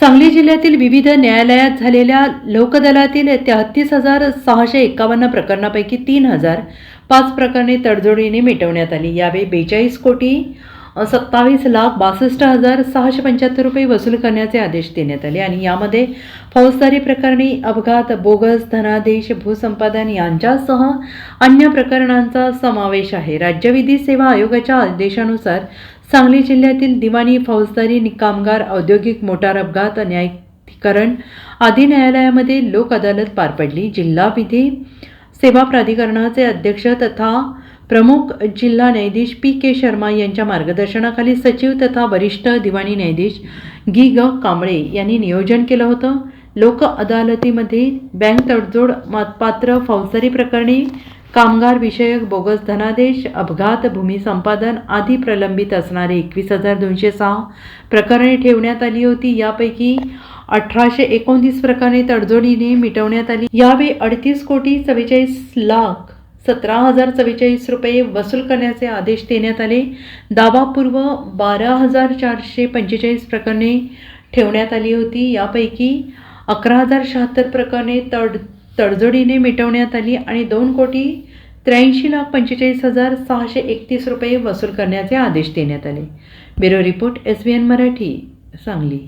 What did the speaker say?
सांगली जिल्ह्यातील विविध न्यायालयात झालेल्या लोकदलातील तेहत्तीस हजार सहाशे एकावन्न प्रकरणापैकी तीन हजार पाच प्रकरणे तडजोडीने मिटवण्यात आली. यावेळी बेचाळीस कोटी सत्तावीस लाख बासष्ट हजार सहाशे पंच्याहत्तर रुपये वसूल करण्याचे आदेश देण्यात आले आणि यामध्ये फौजदारी प्रकरणी अपघात बोगस धनादेश भूसंपादन यांच्यासह अन्य प्रकरणांचा समावेश आहे. राज्य विधी सेवा आयोगाच्या आदेशानुसार सांगली जिल्ह्यातील दिवाणी फौजदारी कामगार औद्योगिक मोटार अपघात न्यायाधिकरण आदी न्यायालयामध्ये लोक अदालत पार पडली. जिल्हा विधी सेवा प्राधिकरणाचे अध्यक्ष तथा प्रमुख जिल्हा न्यायाधीश पी के शर्मा यांच्या मार्गदर्शनाखाली सचिव तथा वरिष्ठ दिवाणी न्यायाधीश गी ग कांबळे यांनी नियोजन केलं होतं. लोक अदालतीमध्ये बँक तडजोड मतपात्र फौजदारी प्रकरणी कामगार विषयक बोगस धनादेश अपघात भूमी संपादन आदी प्रलंबित असणारे एकवीस हजार दोनशे सहा प्रकरणे ठेवण्यात आली होती. यापैकी अठराशे एकोणतीस प्रकरणे तडजोडीने मिटवण्यात आली. यावेळी अडतीस कोटी चव्वेचाळीस लाख सतरा हजार चव्वेचाळीस रुपये वसूल करण्याचे आदेश देण्यात आले. दावापूर्व बारा हजार चारशे पंचेचाळीस प्रकरणे ठेवण्यात आली होती. यापैकी अकरा हजार शहात्तर प्रकरणे तड तडजोडीने मिटवण्यात आली आणि दोन कोटी त्र्याऐंशी लाख पंचेचाळीस हजार सहाशे एकतीस रुपये वसूल करण्याचे आदेश देण्यात आले. Bureau report S B N Marathi Sangli.